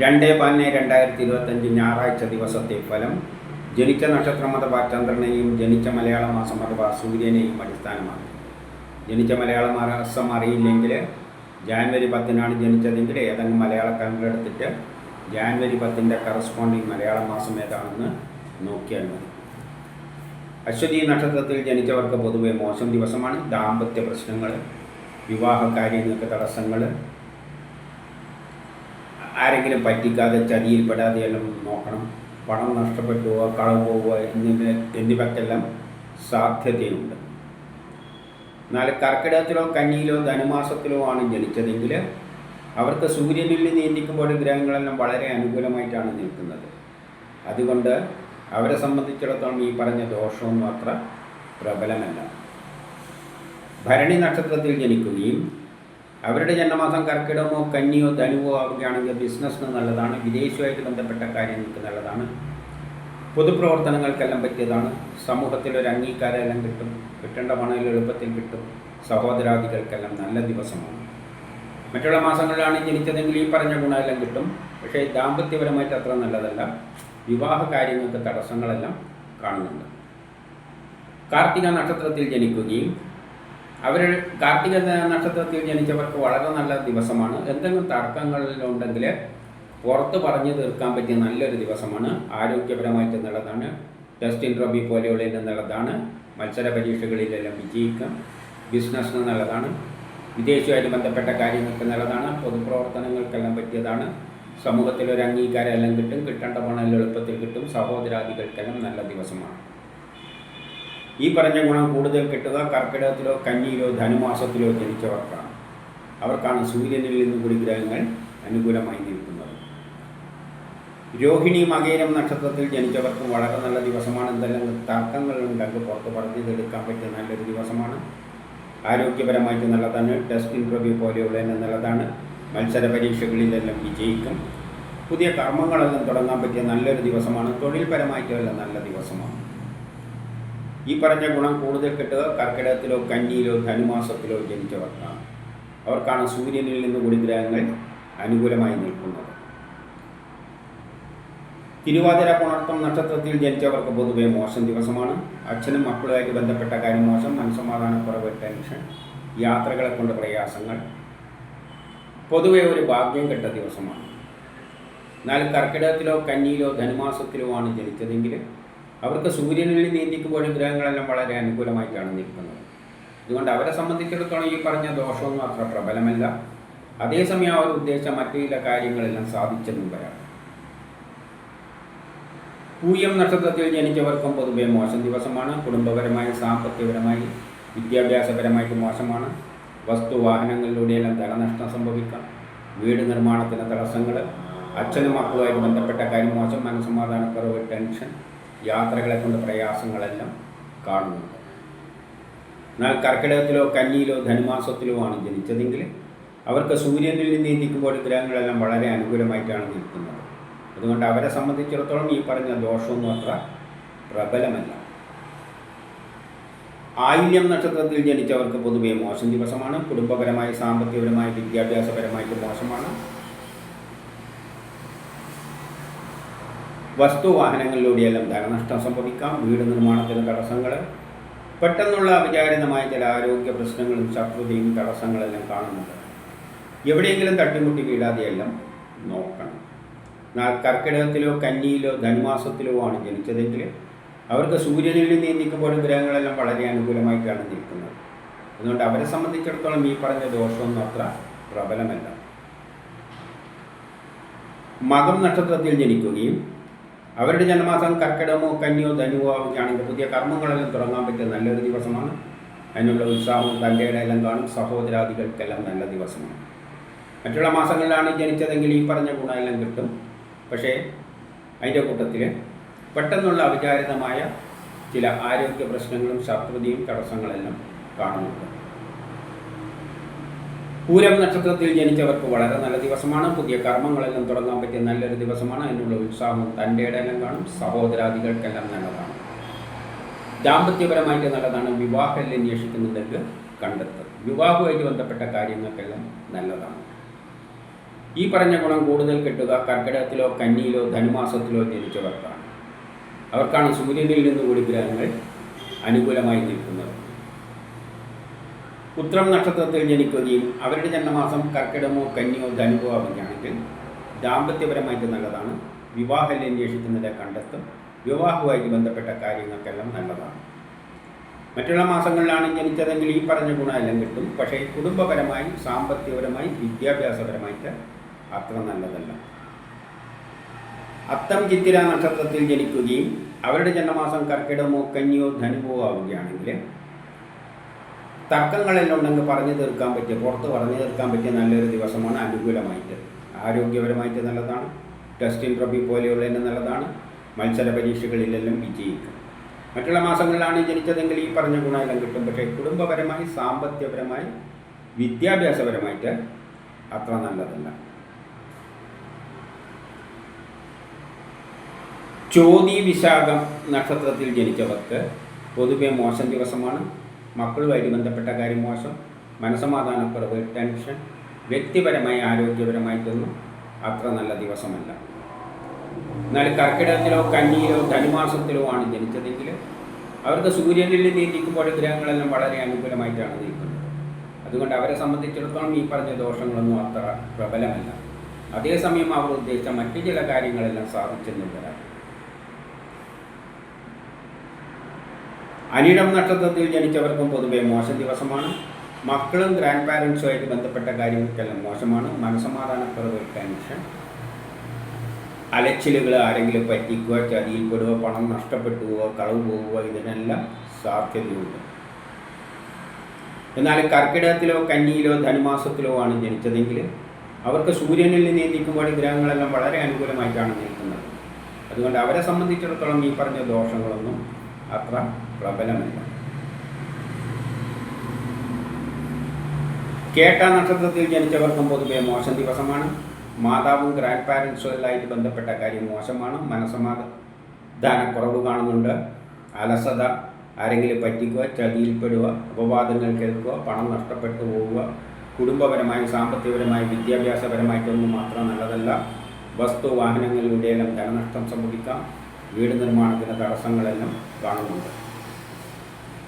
രണ്ട് പതിനൊന്ന് രണ്ടായിരത്തി ഇരുപത്തഞ്ച് ഞായറാഴ്ച ദിവസത്തെ ഫലം ജനിച്ച നക്ഷത്രം അഥവാ ചന്ദ്രനെയും ജനിച്ച മലയാള മാസം അഥവാ സൂര്യനെയും അടിസ്ഥാനമാക്കി. ജനിച്ച മലയാള മാസം അറിയില്ലെങ്കിൽ ജാനുവരി പത്തിനാണ് ജനിച്ചതെങ്കിൽ ഏതെങ്കിലും മലയാള കലണ്ടർ ജാനുവരി പത്തിന്റെ കറസ്പോണ്ടിങ് മലയാള മാസം ഏതാണെന്ന് നോക്കിയാൽ മതി. അശ്വതി നക്ഷത്രത്തിൽ ജനിച്ചവർക്ക് പൊതുവെ മോശം ദിവസമാണ്. ദാമ്പത്യ പ്രശ്നങ്ങൾ വിവാഹ കാര്യങ്ങൾക്ക് തടസ്സങ്ങൾ ആരെങ്കിലും പറ്റിക്കാതെ ചതിയിൽപ്പെടാതെ എല്ലാം നോക്കണം. പണം നഷ്ടപ്പെട്ടു പോവുക കളവ് പോവുക എന്നിവ എന്നിവക്കെല്ലാം സാധ്യതയുണ്ട്. എന്നാൽ കർക്കിടകത്തിലോ കന്നിയിലോ ധനുമാസത്തിലോ ആണ് ജനിച്ചതെങ്കിൽ അവർക്ക് സൂര്യനിൽ നിയന്ത്രിക്കുമ്പോൾ ഗ്രഹങ്ങളെല്ലാം വളരെ അനുകൂലമായിട്ടാണ് നിൽക്കുന്നത്. അതുകൊണ്ട് അവരെ സംബന്ധിച്ചിടത്തോളം ഈ പറഞ്ഞ ദോഷമൊന്നും അത്ര പ്രബലമല്ല. ഭരണി നക്ഷത്രത്തിൽ ജനിക്കുകയും അവരുടെ ജന്മമാസം കർക്കിടമോ കന്നിയോ ധനുവോ ആവുകയാണെങ്കിൽ ബിസിനസ്സിന് നല്ലതാണ് വിദേശവുമായിട്ട് ബന്ധപ്പെട്ട കാര്യങ്ങൾക്ക് നല്ലതാണ് പൊതുപ്രവർത്തനങ്ങൾക്കെല്ലാം പറ്റിയതാണ് സമൂഹത്തിൽ ഒരു അംഗീകാരമെല്ലാം കിട്ടും കിട്ടേണ്ട പണം എളുപ്പത്തിൽ കിട്ടും സഹോദരാദികൾക്കെല്ലാം നല്ല ദിവസമാണ്. മറ്റുള്ള മാസങ്ങളിലാണ് ജനിച്ചതെങ്കിൽ ഈ പറഞ്ഞ ഗുണമെല്ലാം കിട്ടും പക്ഷേ ദാമ്പത്യപരമായിട്ട് അത്ര നല്ലതല്ല. വിവാഹ കാര്യങ്ങൾക്ക് തടസ്സങ്ങളെല്ലാം കാണുന്നുണ്ട്. കാർത്തിക നക്ഷത്രത്തിൽ ജനിക്കുകയും അവർ കാർത്തിക നക്ഷത്രത്തിൽ ജനിച്ചവർക്ക് വളരെ നല്ല ദിവസമാണ്. എന്തെങ്കിലും തർക്കങ്ങളിലുണ്ടെങ്കിൽ പുറത്ത് പറഞ്ഞു തീർക്കാൻ പറ്റിയ നല്ലൊരു ദിവസമാണ്. ആരോഗ്യപരമായിട്ട് നല്ലതാണ്. ടെസ്റ്റിൻ ഇന്റർവ്യൂ പോലെയുള്ളതിന് നല്ലതാണ്. മത്സര പരീക്ഷകളിലെല്ലാം വിജയിക്കാം. ബിസിനസ്സിന് നല്ലതാണ്. വിദേശവുമായിട്ട് ബന്ധപ്പെട്ട കാര്യങ്ങൾക്ക് നല്ലതാണ്. പൊതുപ്രവർത്തനങ്ങൾക്കെല്ലാം പറ്റിയതാണ്. സമൂഹത്തിൽ ഒരു അംഗീകാരം എല്ലാം കിട്ടും. കിട്ടേണ്ട പണം എളുപ്പത്തിൽ കിട്ടും. സഹോദരാദികൾക്കെല്ലാം നല്ല ദിവസമാണ്. ഈ പറഞ്ഞ ഗുണം കൂടുതൽ കിട്ടുക കർക്കിടകത്തിലോ കന്നിയിലോ ധനുമാസത്തിലോ ജനിച്ചവർക്കാണ്. അവർക്കാണ് സൂര്യനിൽ നിന്ന് കൂടി ഗ്രഹങ്ങൾ അനുകൂലമായി നിൽക്കുന്നത്. രോഹിണി മകേരം നക്ഷത്രത്തിൽ ജനിച്ചവർക്കും വളരെ നല്ല ദിവസമാണ്. എന്തെല്ലാം തർക്കങ്ങളുണ്ടെങ്കിൽ പുറത്ത് പറഞ്ഞതെടുക്കാൻ പറ്റിയ നല്ലൊരു ദിവസമാണ്. ആരോഗ്യപരമായിട്ട് നല്ലതാണ്. ടെസ്റ്റ് ഇന്റർവ്യൂ പോലെയുള്ളതിന് നല്ലതാണ്. മത്സര പരീക്ഷകളിലെല്ലാം വിജയിക്കും. പുതിയ കർമ്മങ്ങളെല്ലാം തുടങ്ങാൻ പറ്റിയ നല്ലൊരു ദിവസമാണ്. തൊഴിൽപരമായിട്ടുള്ള നല്ല ദിവസമാണ്. ഈ പറഞ്ഞ ഗുണം കൂടുതൽ കിട്ടുക കർക്കിടകത്തിലോ കന്നിയിലോ ധനുമാസത്തിലോ ജനിച്ചവർക്കാണ്. അവർക്കാണ് സൂര്യനിൽ നിന്ന് കൂടി ഗ്രഹങ്ങൾ അനുകൂലമായി നിൽക്കുന്നത്. തിരുവാതിര പുണർത്തം നക്ഷത്രത്തിൽ ജനിച്ചവർക്ക് പൊതുവെ മോശം ദിവസമാണ്. അച്ഛനും മക്കളുമായിട്ട് ബന്ധപ്പെട്ട കാര്യം മോശം. മനസ്സമാധാനക്കുറവ് ടെൻഷൻ യാത്രകളെ കൊണ്ട് പ്രയാസങ്ങൾ. പൊതുവെ ഒരു ഭാഗ്യം കെട്ട ദിവസമാണ്. എന്നാൽ കർക്കിടകത്തിലോ കന്നിയിലോ ധനുമാസത്തിലോ ആണ് ജനിച്ചതെങ്കിൽ അവർക്ക് സൂര്യനിൽ നീന്തിക്കുമ്പോഴും ഗ്രഹങ്ങളെല്ലാം വളരെ അനുകൂലമായിട്ടാണ് നിൽക്കുന്നത്. അതുകൊണ്ട് അവരെ സംബന്ധിച്ചിടത്തോളം ഈ പറഞ്ഞ ദോഷമൊന്നും അത്ര പ്രബലമല്ല. അതേസമയം അവർ ഉദ്ദേശിച്ച മറ്റു ചില കാര്യങ്ങളെല്ലാം സാധിച്ചെന്നും വരാം പൂയം നക്ഷത്രത്തിൽ ജനിച്ചവർക്കും പൊതുവെ മോശം ദിവസമാണ്. കുടുംബപരമായി സാമ്പത്തികപരമായി വിദ്യാഭ്യാസപരമായിട്ട് മോശമാണ്. വസ്തു വാഹനങ്ങളിലൂടെയെല്ലാം ധനനഷ്ടം സംഭവിക്കാം. വീട് നിർമ്മാണത്തിന് തടസ്സങ്ങൾ അച്ഛനും മക്കളുമായി ബന്ധപ്പെട്ട കാര്യം മോശം മനസ്സമാധാനക്കുറവ് ടെൻഷൻ യാത്രകളെ കൊണ്ട് പ്രയാസങ്ങളെല്ലാം കാണുന്നുണ്ട്. എന്നാൽ കർക്കിടകത്തിലോ കന്നിയിലോ ധനുമാസത്തിലോ ആണ് ജനിച്ചതെങ്കിൽ അവർക്ക് സൂര്യനിൽ നിന്ന് നീന്തിക്കുമ്പോൾ ഗ്രഹങ്ങളെല്ലാം വളരെ അനുകൂലമായിട്ടാണ് നിൽക്കുന്നത്. അതുകൊണ്ട് അവരെ സംബന്ധിച്ചിടത്തോളം ഈ പറഞ്ഞ ദോഷമൊന്നും അത്ര പ്രബലമല്ല. ആയില്യം നക്ഷത്രത്തിൽ ജനിച്ചവർക്ക് പൊതുവെ മോശം ദിവസമാണ്. കുടുംബപരമായി സാമ്പത്തികപരമായി വിദ്യാഭ്യാസപരമായിട്ട് മോശമാണ്. വസ്തുവാഹനങ്ങളിലൂടെയെല്ലാം ധനനഷ്ടം സംഭവിക്കാം. വീട് നിർമ്മാണത്തിന് തടസ്സങ്ങൾ. പെട്ടെന്നുള്ള അവിചാരിതമായ ചില ആരോഗ്യ പ്രശ്നങ്ങളും ശത്രുതയും തടസ്സങ്ങളെല്ലാം കാണുന്നുണ്ട്. എവിടെയെങ്കിലും തട്ടിമുട്ടി വീഴാതെയെല്ലാം നോക്കണം. കർക്കിടകത്തിലോ കന്നിയിലോ ധനുമാസത്തിലോ ആണ് ജനിച്ചതെങ്കിൽ അവർക്ക് സൂര്യനിൽ നീന്തിക്കുമ്പോൾ ഗ്രഹങ്ങളെല്ലാം വളരെ അനുകൂലമായിട്ടാണ് നിൽക്കുന്നത്. അതുകൊണ്ട് അവരെ സംബന്ധിച്ചിടത്തോളം ഈ പറഞ്ഞ ദോഷമൊന്നും അത്ര പ്രബലമല്ല. മകം നക്ഷത്രത്തിൽ ജനിക്കുകയും അവരുടെ ജന്മമാസം കർക്കിടകമോ കന്നിയോ ധനുവോ ആവുകയാണെങ്കിൽ പുതിയ കർമ്മങ്ങളെല്ലാം തുടങ്ങാൻ പറ്റിയ നല്ലൊരു ദിവസമാണ്. അതിനുള്ള ഉത്സാഹവും തന്റെ എല്ലാം കാണും. സഹോദരാദികൾക്കെല്ലാം നല്ല ദിവസമാണ്. മറ്റുള്ള മാസങ്ങളിലാണ് ജനിച്ചതെങ്കിൽ ഈ പറഞ്ഞ ഗുണമെല്ലാം കിട്ടും. പക്ഷേ അതിന്റെ കൂട്ടത്തിൽ പെട്ടെന്നുള്ള അവിചാരിതമായ ചില ആരോഗ്യ പ്രശ്നങ്ങളും ശത്രുതയും തടസ്സങ്ങളെല്ലാം കാണുന്നുണ്ട്. പൂരം നക്ഷത്രത്തിൽ ജനിച്ചവർക്ക് വളരെ നല്ല ദിവസമാണ്. പുതിയ കർമ്മങ്ങളെല്ലാം തുടങ്ങാൻ പറ്റിയ നല്ലൊരു ദിവസമാണ്. അതിനുള്ള ഉത്സാഹവും തന്റെ ഇടയിലും കാണും. സഹോദരാദികൾക്കെല്ലാം നല്ലതാണ്. ദാമ്പത്യപരമായിട്ട് നല്ലതാണ് വിവാഹം അന്വേഷിക്കുന്നുണ്ടെങ്കിൽ കണ്ടെത്തും വിവാഹവുമായിട്ട് ബന്ധപ്പെട്ട കാര്യങ്ങൾക്കെല്ലാം നല്ലതാണ്. ഈ പറഞ്ഞ ഗുണം കൂടുതൽ കിട്ടുക കർക്കിടകത്തിലോ കന്നിയിലോ ധനുമാസത്തിലോ ജനിച്ചവർക്കാണ്. അവർക്കാണ് സൂര്യനിൽ നിന്ന് കൂടി ഗ്രഹങ്ങൾ അനുകൂലമായി നിൽക്കുന്നത്. ഉത്രം നക്ഷത്രത്തിൽ ജനിക്കുകയും അവരുടെ ജന്മമാസം കർക്കിടമോ കന്യോ ധനുവോ ആവുകയാണെങ്കിൽ ദാമ്പത്യപരമായിട്ട് നല്ലതാണ്. വിവാഹം അന്വേഷിക്കുന്നതിനെ കണ്ടെത്തും. വിവാഹവുമായിട്ട് ബന്ധപ്പെട്ട കാര്യങ്ങൾക്കെല്ലാം നല്ലതാണ്. മറ്റുള്ള മാസങ്ങളിലാണ് ജനിച്ചതെങ്കിൽ ഈ പറഞ്ഞ ഗുണമെല്ലാം കിട്ടും. പക്ഷേ കുടുംബപരമായി സാമ്പത്തികപരമായി വിദ്യാഭ്യാസപരമായിട്ട് അത്ര നല്ലതല്ല. അത്തം ചിത്തിര നക്ഷത്രത്തിൽ ജനിക്കുകയും അവരുടെ ജന്മമാസം കർക്കിടമോ കന്യോ ധനുവോ ആവുകയാണെങ്കിൽ തർക്കങ്ങളെല്ലാം പറഞ്ഞു തീർക്കാൻ പറ്റിയ പുറത്ത് പറഞ്ഞു തീർക്കാൻ പറ്റിയ നല്ലൊരു ദിവസമാണ് അനുകൂലമായിട്ട്. ആരോഗ്യപരമായിട്ട് നല്ലതാണ്. ടെസ്റ്റിംഗ് പ്രബി പോലെയുള്ളതിന് നല്ലതാണ്. മത്സര പരീക്ഷകളിലെല്ലാം വിജയിക്കും. മറ്റുള്ള മാസങ്ങളിലാണ് ജനിച്ചതെങ്കിൽ ഈ പറഞ്ഞ ഗുണമെല്ലാം കിട്ടും. പക്ഷേ കുടുംബപരമായി സാമ്പത്തികപരമായി വിദ്യാഭ്യാസപരമായിട്ട് അത്ര നല്ലതല്ല. ചോതി വിശാഖം നക്ഷത്രത്തിൽ ജനിച്ചവർക്ക് പൊതുവെ മോശം ദിവസമാണ്. മക്കളുമായിട്ട് ബന്ധപ്പെട്ട കാര്യം മോശം മനസമാധാനക്കുറവ് ടെൻഷൻ വ്യക്തിപരമായി ആരോഗ്യപരമായിട്ടൊന്നും അത്ര നല്ല ദിവസമല്ല. എന്നാൽ കർക്കിടകത്തിലോ കന്നിയിലോ ധനുമാസത്തിലോ ആണ് ജനിച്ചതെങ്കിൽ അവർക്ക് സൂര്യനിൽ നീക്കുമ്പോൾ ഗ്രഹങ്ങളെല്ലാം വളരെ അനുകൂലമായിട്ടാണ് നിൽക്കുന്നത്. അതുകൊണ്ട് അവരെ സംബന്ധിച്ചിടത്തോളം ഈ പറഞ്ഞ ദോഷങ്ങളൊന്നും അത്ര പ്രബലമല്ല. അതേസമയം അവർ ഉദ്ദേശിച്ച മറ്റു ചില കാര്യങ്ങളെല്ലാം സാധിച്ചെന്നും വരാം അനിഴം നക്ഷത്രത്തിൽ ജനിച്ചവർക്കും പൊതുവെ മോശം ദിവസമാണ്. മക്കളും ഗ്രാൻഡ് പാരൻസുമായിട്ട് ബന്ധപ്പെട്ട കാര്യങ്ങൾക്കെല്ലാം മോശമാണ്. മനസമാധാനക്കുറവ് ടെൻഷൻ അലച്ചിലുകൾ ആരെങ്കിലും പറ്റിക്കുക ചതിയിൽപ്പെടുക പണം നഷ്ടപ്പെട്ടുവോ കളവ് പോവുക ഇതിനെല്ലാം സാധ്യതയുണ്ട്. എന്നാൽ കർക്കിടകത്തിലോ കന്നിയിലോ ധനുമാസത്തിലോ ആണ് ജനിച്ചതെങ്കിൽ അവർക്ക് സൂര്യനിൽ നീന്തിക്കുമ്പോൾ ഗ്രഹങ്ങളെല്ലാം വളരെ അനുകൂലമായിട്ടാണ് നിൽക്കുന്നത്. അതുകൊണ്ട് അവരെ സംബന്ധിച്ചിടത്തോളം ഈ പറഞ്ഞ ദോഷങ്ങളൊന്നും അത്ര പ്രബലമല്ല കേട്ട നക്ഷത്രത്തിൽ ജനിച്ചവർക്കും പൊതുവെ മോശം ദിവസമാണ്. മാതാവും ഗ്രാൻഡ് പാരൻസും എല്ലായിട്ട് ബന്ധപ്പെട്ട കാര്യം മോശമാണ്. മനസ്സമാധാനക്കുറവ് കാണുന്നുണ്ട്. അലസത ആരെങ്കിലും പറ്റിക്കുക ചതിയിൽപ്പെടുക അപവാദങ്ങൾ കേൾക്കുക പണം നഷ്ടപ്പെട്ടു പോവുക കുടുംബപരമായി സാമ്പത്തികപരമായും വിദ്യാഭ്യാസപരമായിട്ടൊന്നും മാത്രം നല്ലതല്ല. വസ്തു വാഹനങ്ങളിലൂടെയെല്ലാം ധനനഷ്ടം സംഭവിക്കാം. വീട് നിർമ്മാണത്തിന് തടസ്സങ്ങളെല്ലാം കാണുന്നുണ്ട്.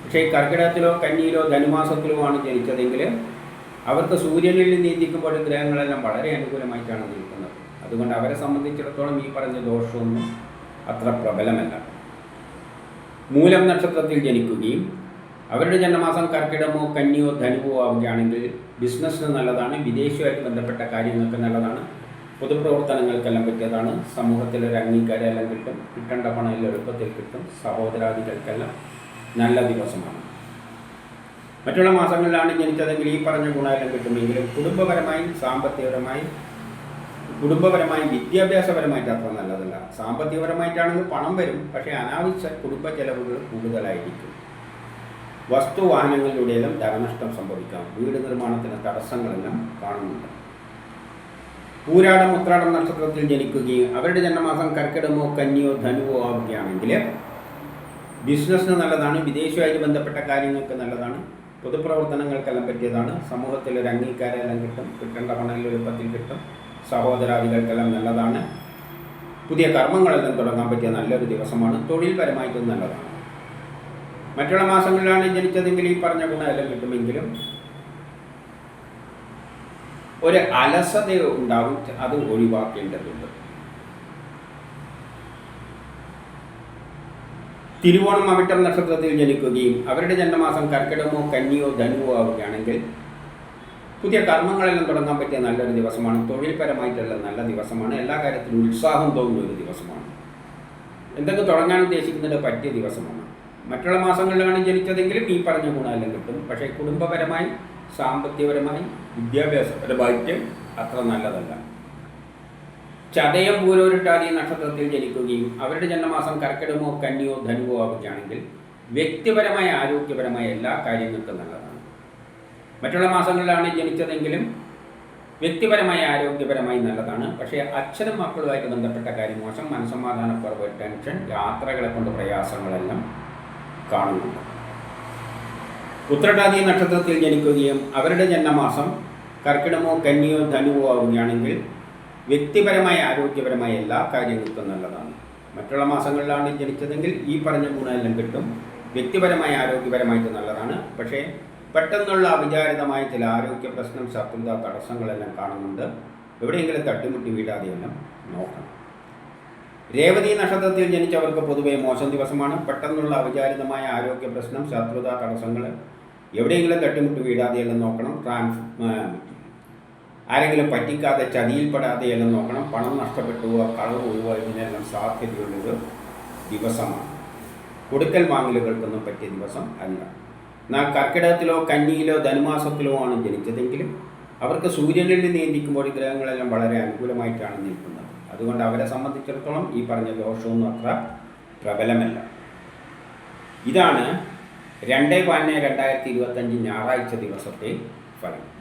പക്ഷേ കർക്കിടകത്തിലോ കന്നിയിലോ ധനുമാസത്തിലോ ആണ് ജനിച്ചതെങ്കിൽ അവർക്ക് സൂര്യനിൽ നീന്തിക്കുമ്പോൾ ഗ്രഹങ്ങളെല്ലാം വളരെ അനുകൂലമായിട്ടാണ് നിൽക്കുന്നത്. അതുകൊണ്ട് അവരെ സംബന്ധിച്ചിടത്തോളം ഈ പറഞ്ഞ ദോഷമൊന്നും അത്ര പ്രബലമല്ല. മൂലം നക്ഷത്രത്തിൽ ജനിക്കുകയും അവരുടെ ജന്മമാസം കർക്കിടമോ കന്നിയോ ധനുവോ ആവുകയാണെങ്കിൽ ബിസിനസ്സിന് നല്ലതാണ് വിദേശവുമായിട്ട് ബന്ധപ്പെട്ട കാര്യങ്ങൾക്ക് നല്ലതാണ് പൊതുപ്രവർത്തനങ്ങൾക്കെല്ലാം പറ്റിയതാണ് സമൂഹത്തിൽ ഒരു അംഗീകാരമെല്ലാം കിട്ടും കിട്ടേണ്ട പണം എല്ലാം എളുപ്പത്തിൽ കിട്ടും സഹോദരാദികൾക്കെല്ലാം നല്ല ദിവസമാണ്. മറ്റുള്ള മാസങ്ങളിലാണ് ജനിച്ചതെങ്കിൽ ഈ പറഞ്ഞ ഗുണമെല്ലാം കിട്ടുമെങ്കിലും കുടുംബപരമായി സാമ്പത്തികപരമായി കുടുംബപരമായി വിദ്യാഭ്യാസപരമായിട്ട് അത്ര നല്ലതല്ല. സാമ്പത്തികപരമായിട്ടാണെങ്കിൽ പണം വരും. പക്ഷേ അനാവശ്യ കുടുംബ ചെലവുകൾ കൂടുതലായിരിക്കും. വസ്തു വാഹനങ്ങളിലൂടെയെല്ലാം ധനനഷ്ടം സംഭവിക്കാം. വീട് നിർമ്മാണത്തിന് തടസ്സങ്ങളെല്ലാം കാണുന്നുണ്ട്. പൂരാടം ഉത്രാടം നക്ഷത്രത്തിൽ ജനിക്കുകയും അവരുടെ ജന്മമാസം കർക്കിടമോ കന്നിയോ ധനുവോ ആവുകയാണെങ്കിൽ ബിസിനസ്സിന് നല്ലതാണ് വിദേശമായിട്ട് ബന്ധപ്പെട്ട കാര്യങ്ങൾക്ക് നല്ലതാണ് പൊതുപ്രവർത്തനങ്ങൾക്കെല്ലാം പറ്റിയതാണ് സമൂഹത്തിൽ ഒരു അംഗീകാരമെല്ലാം കിട്ടും കിട്ടേണ്ട പണം എളുപ്പത്തിൽ കിട്ടും സഹോദരാദികൾക്കെല്ലാം നല്ലതാണ്. പുതിയ കർമ്മങ്ങളെല്ലാം തുടങ്ങാൻ പറ്റിയ നല്ലൊരു ദിവസമാണ് തൊഴിൽപരമായിട്ടും നല്ലതാണ്. മറ്റുള്ള മാസങ്ങളിലാണ് ജനിച്ചതെങ്കിൽ ഈ പറഞ്ഞ ഗുണമെല്ലാം കിട്ടുമെങ്കിലും ഒരു അലസത ഉണ്ടാവും അത് ഒഴിവാക്കേണ്ടതുണ്ട്. തിരുവോണം അവിട്ടം നക്ഷത്രത്തിൽ ജനിക്കുകയും അവരുടെ ജന്മമാസം കർക്കിടമോ കന്നിയോ ധനുവോ ആവുകയാണെങ്കിൽ പുതിയ കർമ്മങ്ങളെല്ലാം തുടങ്ങാൻ പറ്റിയ നല്ലൊരു ദിവസമാണ്. തൊഴിൽപരമായിട്ടുള്ള നല്ല ദിവസമാണ്. എല്ലാ കാര്യത്തിലും ഉത്സാഹം തോന്നുന്ന ഒരു ദിവസമാണ്. എന്തൊക്കെ തുടങ്ങാൻ ഉദ്ദേശിക്കുന്നത് പറ്റിയ ദിവസമാണ്. മറ്റുള്ള മാസങ്ങളിലാണ് ജനിച്ചതെങ്കിലും ഈ പറഞ്ഞ ഗുണമെല്ലാം കിട്ടും. പക്ഷേ കുടുംബപരമായി സാമ്പത്തികപരമായി വിദ്യാഭ്യാസപരമായിട്ട് അത്ര നല്ലതല്ല. ചതയം പൂരോരുട്ടാതി നക്ഷത്രത്തിൽ ജനിക്കുകയും അവരുടെ ജന്മമാസം കർക്കിടമോ കന്നിയോ ധനുവോ ആവുകയാണെങ്കിൽ വ്യക്തിപരമായ ആരോഗ്യപരമായ എല്ലാ കാര്യങ്ങൾക്കും നല്ലതാണ്. മറ്റുള്ള മാസങ്ങളിലാണ് ജനിച്ചതെങ്കിലും വ്യക്തിപരമായ ആരോഗ്യപരമായി നല്ലതാണ്. പക്ഷേ അച്ഛനും മക്കളുമായിട്ട് ബന്ധപ്പെട്ട കാര്യം മോശം മനസ്സമാധാനക്കുറവ് ടെൻഷൻ യാത്രകളെ കൊണ്ട് പ്രയാസങ്ങളെല്ലാം കാണുന്നുണ്ട്. ഉത്രട്ടാതി നക്ഷത്രത്തിൽ ജനിക്കുകയും അവരുടെ ജന്മമാസം കർക്കിടമോ കന്നിയോ ധനുവോ ആവുകയാണെങ്കിൽ വ്യക്തിപരമായ ആരോഗ്യപരമായ എല്ലാ കാര്യങ്ങൾക്കും നല്ലതാണ്. മറ്റുള്ള മാസങ്ങളിലാണ് ജനിച്ചതെങ്കിൽ ഈ പറഞ്ഞ ഗുണമെല്ലാം കിട്ടും. വ്യക്തിപരമായ ആരോഗ്യപരമായിട്ട് നല്ലതാണ്. പക്ഷേ പെട്ടെന്നുള്ള അവിചാരിതമായ ചില ആരോഗ്യ പ്രശ്നം ശത്രുത തടസ്സങ്ങളെല്ലാം കാണുന്നുണ്ട്. എവിടെയെങ്കിലും തട്ടിമുട്ടി വീഴാതെയെല്ലാം നോക്കണം. രേവതി നക്ഷത്രത്തിൽ ജനിച്ചവർക്ക് പൊതുവെ മോശം ദിവസമാണ്. പെട്ടെന്നുള്ള അവിചാരിതമായ ആരോഗ്യ പ്രശ്നം ശത്രുത തടസ്സങ്ങൾ എവിടെയെങ്കിലും തട്ടിമുട്ടി വീഴാതെയെല്ലാം നോക്കണം. ട്രാൻസ് ആരെങ്കിലും പറ്റിക്കാതെ ചതിയിൽപ്പെടാതെ എല്ലാം നോക്കണം. പണം നഷ്ടപ്പെട്ടുവോ കളവ് പോവുക ഇതിനെല്ലാം സാധ്യതയുള്ളൊരു ദിവസമാണ്. കൊടുക്കൽ വാങ്ങലുകൾക്കൊന്നും പറ്റിയ ദിവസം അല്ല. എന്നാൽ കർക്കിടകത്തിലോ കന്നിയിലോ ധനുമാസത്തിലോ ആണ് ജനിച്ചതെങ്കിലും അവർക്ക് സൂര്യനിൽ നിയന്ത്രിക്കുമ്പോൾ ഗ്രഹങ്ങളെല്ലാം വളരെ അനുകൂലമായിട്ടാണ് നിൽക്കുന്നത്. അതുകൊണ്ട് അവരെ സംബന്ധിച്ചിടത്തോളം ഈ പറഞ്ഞ ദോഷമൊന്നും അത്ര പ്രബലമല്ല. ഇതാണ് രണ്ട് പതിനൊന്ന് രണ്ടായിരത്തി ഇരുപത്തഞ്ച് ഞായറാഴ്ച ദിവസത്തെ ഫലം.